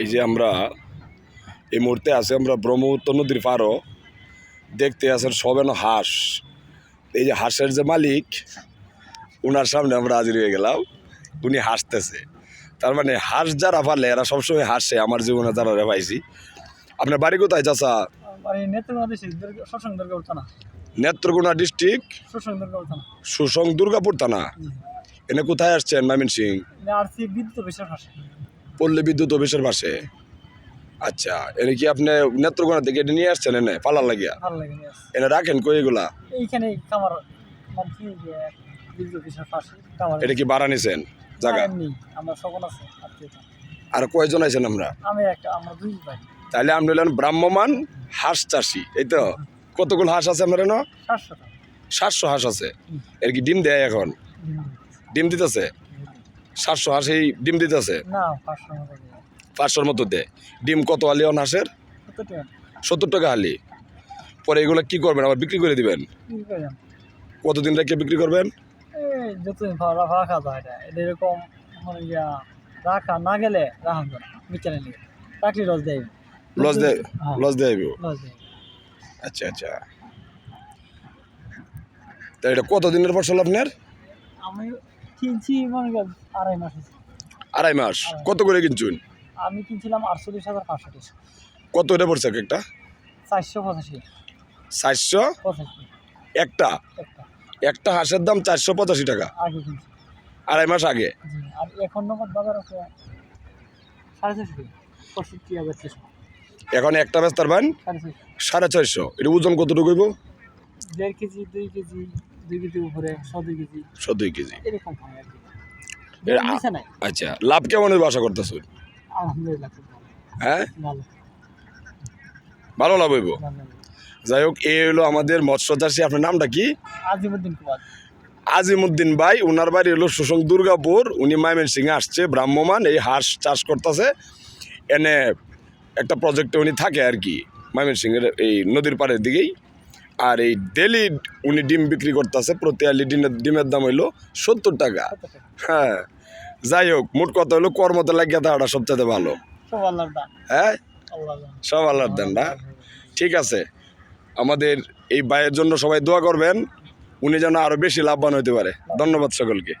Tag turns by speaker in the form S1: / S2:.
S1: এই যে আমরা এই মুহূর্তে আছে আমরা ব্রহ্মপুত্র নদীর পারও দেখতে আছেন সবেন হাঁস। এই যে হাঁসের যে মালিক উনার সামনে আমরা হাজির হয়ে গেলাম। উনি হাসতেছে। তার মানে হাঁস যারা পালে এরা সবসময় হাসে। আমার জীবনে যারা রে পাইছি। আপনার বাড়ি কোথায় চাচা?
S2: নেত্রকোনা ডিস্ট্রিক্ট
S1: সুসং দুর্গাপুর থানা। এনে কোথায় আসছেন মামিন সিং
S2: বিদ্যুৎ অফিসের
S1: পল্লী বিদ্যুৎ অফিসের পাশে। আচ্ছা এনে কি আপনি নেত্রকোনা থেকে এটা নিয়ে আসছেন এনে? পালার লাগিয়া। এনে রাখেন কই এগুলা? এটা কি ভাড়া নিছেন? জায়গা। আর কয়জন আছেন আমরা?
S2: আমি
S1: তাহলে আপনি হলেন ব্রাহ্মমান হাঁস চাষি এই তো? কতগুলো হাঁস আছে আপনার
S2: সাতশো
S1: হাঁস আছে। এর কি ডিম দেয় এখন? ডিম দিতেছে? সাতশো হাঁস এই ডিম দিতেছে। পাঁচশোর মতো দেয়। ডিম কত আলি অন হাঁসের? সত্তর টাকা। হালি পরে এগুলো কি করবেন? আবার বিক্রি করে দিবেন? কতদিন রেখে বিক্রি করবেন?
S2: যতদিন রাখা যায় এরকম রাখা না গেলে রাখা নিয়ে।
S1: লস দেয়।
S2: হ্যাঁ।
S1: লস দেয়
S2: লস দেয়।
S1: আচ্ছা আচ্ছা। তা এটা কত দিনের ফসল আপনার?
S2: আমি কিনছি মনে আড়াই মাস হয়েছে।
S1: আড়াই মাস। কত করে কিনছুন?
S2: আমি কিনছিলাম আটচল্লিশ হাজার পাঁচশো টাকা।
S1: কত এটা পড়ছে এক একটা?
S2: চারশো পঁচাশি।
S1: চারশো?
S2: পঁচাশি।
S1: একটা?
S2: একটা।
S1: হাঁসের দাম চারশো পঁচাশি টাকা।
S2: আগে কিনছি।
S1: আড়াই মাস আগে?
S2: আর এখন বাজার আছে সাড়ে চারশো
S1: এখন একটা বেচ তার বান
S2: সাড়ে চারশো
S1: এটা ওজন কতটুকু হইব?
S2: দেড় কেজি দুই কেজি। দুই কেজি উপরে ছ কেজি।
S1: Show KG.
S2: এরকম হয় আর কি।
S1: এর আ-
S2: নিচে নাই।
S1: আচ্ছা লাভ কেমন আশা করতেছ?
S2: আলহামদুলিল্লাহ
S1: হ্যাঁ?
S2: ভালো।
S1: ভালো লাভ হইব? যাই হোক এই হলো আমাদের মৎস্য চাষি আপনার নামটা কি?
S2: আজিমুদ্দিন কুমার।
S1: আজিমুদ্দিন ভাই ওনার বাড়ি হলো সুসং দুর্গাপুর। উনি মাইমেন সিংহে আসছে ব্রাহ্মমান। এই হাঁস চাষ করতেছে। এনে একটা প্রজেক্টে উনি থাকে আর কি মাইমেন সিংহের এই নদীর পাড়ের দিকেই। আর এই ডেলি উনি ডিম বিক্রি করতেছে প্রতি আলি ডিমের ডিমের দাম হইল সত্তর টাকা। হ্যাঁ যাই হোক মোট কথা হলো কর্মতে লাগিয়ে দেওয়াটা সবচেয়ে ভালো। হ্যাঁ? সব আল্লাহর দেন না? ঠিক আছে। আমাদের এই বাইয়ের জন্য সবাই দোয়া করবেন উনি যেন আরও বেশি লাভবান হতে পারে। ধন্যবাদ সকলকে।